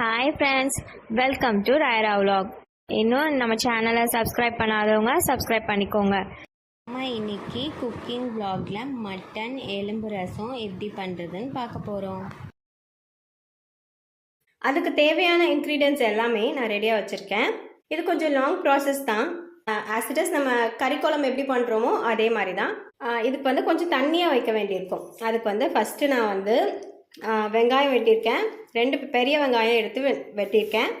Hi friends welcome to Rayara vlog இன்னும் நம்ம சேனலை சப்ஸ்கிரைப் பண்ணாதவங்க சப்ஸ்கிரைப் பண்ணிக்கோங்க. நம்ம இன்னைக்கு குக்கிங் விலாகில் மட்டன் எலும்பு ரசம் எப்படி பண்ணுறதுன்னு பார்க்க போகிறோம் அதுக்கு தேவையான இன்க்ரீடியன்ஸ் எல்லாமே நான் ரெடியாக வச்சுருக்கேன். இது கொஞ்சம் லாங் ப்ராசஸ் தான். ஆசிடஸ் நம்ம கறிக்குழம்பு எப்படி பண்ணுறோமோ அதே மாதிரி தான். இதுக்கு வந்து கொஞ்சம் தண்ணியாக வைக்க வேண்டியிருக்கும். அதுக்கு வந்து ஃபஸ்ட்டு நான் வந்து வெங்காயம் வெட்டியிருக்கேன். ரெண்டு பெரிய வெங்காயம் எடுத்து வெ- வெட்டியிருக்கேன்.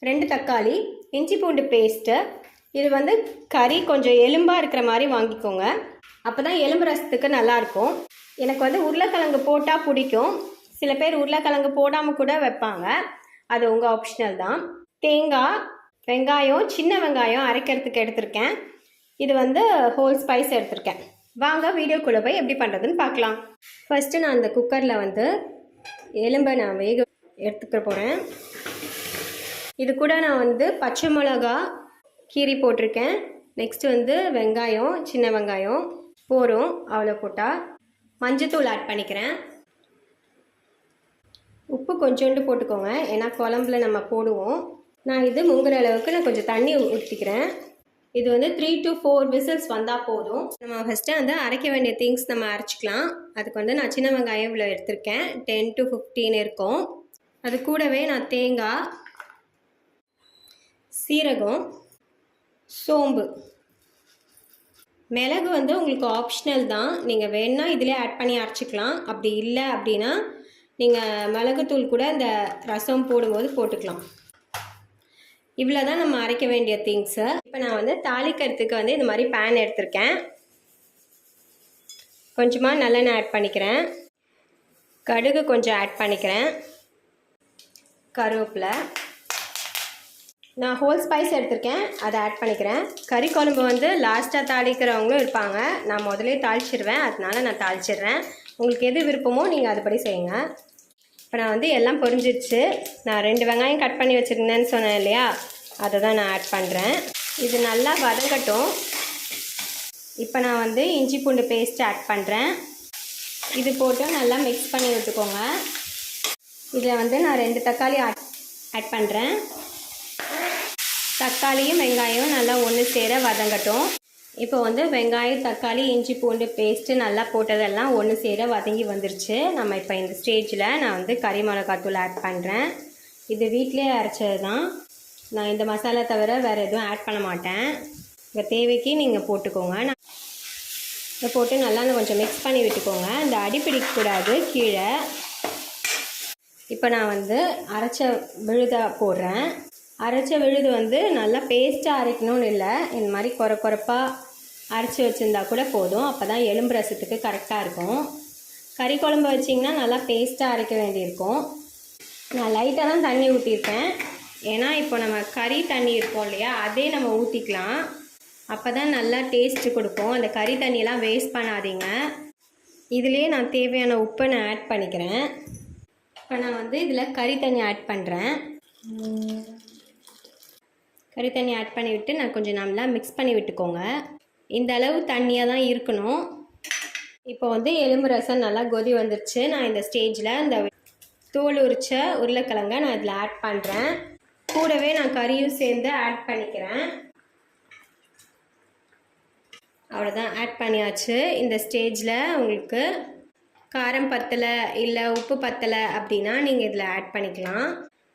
ரெண்டு தக்காளி இஞ்சி பூண்டு பேஸ்ட்டு இது வந்து கறி கொஞ்சம் எலும்பாக இருக்கிற மாதிரி வாங்கிக்கோங்க. அப்போ தான் எலும்பு ரசத்துக்கு நல்லாயிருக்கும். எனக்கு வந்து உருளைக்கிழங்கு போட்டால் பிடிக்கும். சில பேர் உருளைக்கிழங்கு போடாமல் கூட வைப்பாங்க. அது உங்கள் ஆப்ஷனல் தான். தேங்காய் வெங்காயம் சின்ன வெங்காயம் அரைக்கிறதுக்கு எடுத்திருக்கேன். இது வந்து ஹோல் ஸ்பைஸ் எடுத்திருக்கேன். வாங்க வீடியோக்குள்ளே போய் எப்படி பண்ணுறதுன்னு பார்க்கலாம். ஃபஸ்ட்டு நான் அந்த குக்கரில் வந்து எலும்பை நான் வேக எடுத்துக்க போகிறேன் இது கூட நான் வந்து பச்சை மிளகா கீரி போட்டிருக்கேன். நெக்ஸ்ட்டு வந்து வெங்காயம் சின்ன வெங்காயம் போகிறோம் அவ்வளோ போட்டால் மஞ்சத்தூள் ஆட் பண்ணிக்கிறேன். உப்பு கொஞ்சோண்டு போட்டுக்கோங்க. ஏன்னா குழம்புல நம்ம போடுவோம். நான் இது முங்குற அளவுக்கு நான் கொஞ்சம் தண்ணி ஊற்றிக்கிறேன் இது வந்து த்ரீ டு ஃபோர் விசில்ஸ் வந்தால் போதும். நம்ம ஃபஸ்ட்டு வந்து அரைக்க வேண்டிய திங்ஸ் நம்ம அரைச்சிக்கலாம். அதுக்கு வந்து நான் சின்ன வெங்காயம் இவ்வளோ எடுத்திருக்கேன். டென் டு ஃபிஃப்டீன் இருக்கும். அது கூடவே நான் தேங்காய் சீரகம் சோம்பு. மிளகு வந்து உங்களுக்கு ஆப்ஷனல் தான். நீங்கள் வேணால் இதிலே ஆட் பண்ணி அரைச்சிக்கலாம். அப்படி இல்லை அப்படின்னா நீங்கள் மிளகுத்தூள் கூட இந்த ரசம் போடும்போது போட்டுக்கலாம். இவ்வளோ தான் நம்ம அரைக்க வேண்டிய திங்ஸு இப்போ நான் வந்து தாளிக்கிறதுக்கு வந்து இந்த மாதிரி பேன் எடுத்திருக்கேன். கொஞ்சமாக நல்லெண்ணெய் ஆட் பண்ணிக்கிறேன். கடுகு கொஞ்சம் ஆட் பண்ணிக்கிறேன். கருவேப்பிலை. நான் ஹோல் ஸ்பைஸ் எடுத்திருக்கேன். அதை ஆட் பண்ணிக்கிறேன். கறி குழம்பு வந்து லாஸ்ட்டாக தாளிக்கிறவங்களும் இருப்பாங்க. நான் முதலே தாளிச்சிடுவேன் அதனால நான் தாளிச்சிடுறேன். உங்களுக்கு எது விருப்பமோ நீங்கள் அதுபடி செய்யுங்க. இப்போ நான் வந்து எல்லாம் பொரிஞ்சிடுச்சு நான் ரெண்டு வெங்காயம் கட் பண்ணி வச்சுருந்தேன்னு சொன்னேன் இல்லையா? அதை தான் நான் ஆட் பண்ணுறேன் இது நல்லா வதங்கட்டும். இப்போ நான் வந்து இஞ்சி பூண்டு பேஸ்ட் ஆட் பண்ணுறேன் இது போட்டு நல்லா மிக்ஸ் பண்ணி விட்டுக்கோங்க இதில் வந்து நான் ரெண்டு தக்காளி ஆட் ஆட் பண்ணுறேன் தக்காளியும் வெங்காயம் நல்லா ஒன்று சேர வதங்கட்டும். இப்போ வந்து வெங்காயம் தக்காளி இஞ்சி பூண்டு பேஸ்ட்டு நல்லா போட்டதெல்லாம் ஒன்று சேர வதங்கி வந்துருச்சு. நம்ம இப்போ இந்த ஸ்டேஜில் நான் வந்து கறி மிளகாத்தூள் ஆட் பண்ணுறேன் இது வீட்டிலே அரைச்சது தான். நான் இந்த மசாலா தவிர வேறு எதுவும் ஆட் பண்ண மாட்டேன். உங்கள் தேவைக்கு நீங்கள் போட்டுக்கோங்க. நான் இதை போட்டு நல்லா கொஞ்சம் மிக்ஸ் பண்ணி விட்டுக்கோங்க. இந்த அடி பிடிக்கக்கூடாது கீழே. இப்போ நான் வந்து அரைச்ச விழுத போடுறேன். அரைச்ச விழுது வந்து நல்லா பேஸ்ட்டாக அரைக்கணும்னு இல்லை. இந்த மாதிரி குறை குறைப்பாக அரைச்சி வச்சுருந்தா கூட போதும். அப்போ தான் எலும்பு ரசத்துக்கு கரெக்டாக இருக்கும். கறி குழம்பு வச்சிங்கன்னா நல்லா பேஸ்ட்டாக அரைக்க வேண்டியிருக்கும். நான் லைட்டாக தான் தண்ணி ஊற்றியிருக்கேன் ஏன்னா இப்போ நம்ம கறி தண்ணி இருக்கும் இல்லையா அதே நம்ம ஊற்றிக்கலாம் அப்போ தான் நல்லா டேஸ்ட்டு கொடுக்கும். அந்த கறி தண்ணியெல்லாம் வேஸ்ட் பண்ணாதீங்க. இதுலேயே நான் தேவையான உப்பை நான் ஆட் பண்ணிக்கிறேன். இப்போ நான் வந்து இதில் கறி தண்ணி ஆட் பண்ணுறேன் கறி தண்ணி ஆட் பண்ணிவிட்டு நான் கொஞ்சம் நல்லா மிக்ஸ் பண்ணி விட்டுக்கோங்க. இந்த அளவு தண்ணியாக தான் இருக்கணும். இப்போ வந்து எலும்பு ரசம் நல்லா கொதி வந்துருச்சு. நான் இந்த ஸ்டேஜில் இந்த தோல் உரிச்ச உருளைக்கிழங்க நான் இதில் ஆட் பண்ணுறேன் கூடவே நான் கறியும் சேர்ந்து ஆட் பண்ணிக்கிறேன். அவ்வளோதான் ஆட் பண்ணியாச்சு. இந்த ஸ்டேஜில் உங்களுக்கு காரம் பத்தலை இல்லை உப்பு பத்தலை அப்படின்னா நீங்கள் இதில் ஆட் பண்ணிக்கலாம்.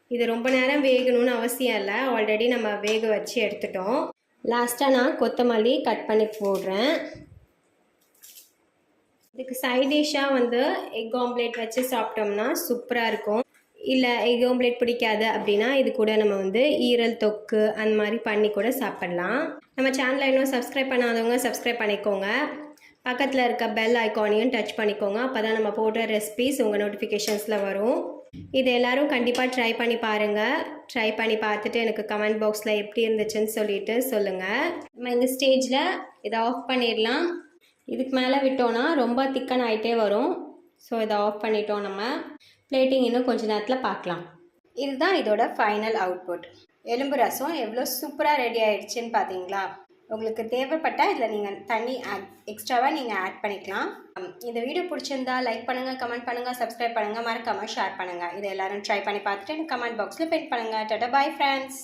இது ரொம்ப நேரம் வேகணும்னு அவசியம் இல்லை. ஆல்ரெடி நம்ம வேக வச்சு எடுத்துட்டோம். லாஸ்ட்டாக நான் கொத்தமல்லி கட் பண்ணி போடுறேன். இதுக்கு சைட் டிஷ்ஷாக வந்து எக் ஆம்லேட் வச்சு சாப்பிட்டோம்னா சூப்பராக இருக்கும். இல்லை எக் ஆம்லேட் பிடிக்காது அப்படின்னா இது கூட நம்ம வந்து ஈரல் தொக்கு அந்த மாதிரி பண்ணி கூட சாப்பிட்லாம். நம்ம சேனலை இன்னும் சப்ஸ்கிரைப் பண்ணாதவங்க சப்ஸ்கிரைப் பண்ணிக்கோங்க. பக்கத்தில் இருக்க பெல் ஐக்கானையும் டச் பண்ணிக்கோங்க. அப்போ தான் நம்ம போடுற ரெசிபிஸ் உங்கள் நோட்டிஃபிகேஷன்ஸில் வரும். இது எல்லோரும் கண்டிப்பாக ட்ரை பண்ணி பாருங்கள் ட்ரை பண்ணி பார்த்துட்டு எனக்கு கமெண்ட் பாக்ஸில் எப்படி இருந்துச்சுன்னு சொல்லிட்டு சொல்லுங்கள் நம்ம இந்த ஸ்டேஜில் இதை ஆஃப் பண்ணிடலாம். இதுக்கு மேலே விட்டோன்னா ரொம்ப திக்கன் ஆகிட்டே வரும். ஸோ இதை ஆஃப் பண்ணிட்டோம் நம்ம. பிளேட்டிங் இன்னும் கொஞ்ச நேரத்தில் பார்க்கலாம். இதுதான் இதோட ஃபைனல் அவுட்புட் எலும்பு ரசம் எவ்வளோ சூப்பராக ரெடி ஆயிடுச்சுன்னு பார்த்தீங்களா உங்களுக்கு தேவைப்பட்டால் இதில் நீங்கள் தண்ணி எக்ஸ்ட்ராவாக நீங்கள் ஆட் பண்ணிக்கலாம். இந்த வீடியோ பிடிச்சிருந்தா லைக் பண்ணுங்கள் கமெண்ட் பண்ணுங்கள் சப்ஸ்கிரைப் பண்ணுங்கள் மறக்காமல் ஷேர் பண்ணுங்கள் இதை எல்லோரும் ட்ரை பண்ணி பார்த்துட்டு எனக்கு கமெண்ட் பாக்ஸில் பெயிண்ட் பண்ணுங்கள் டட்டா பாய் ஃப்ரெண்ட்ஸ்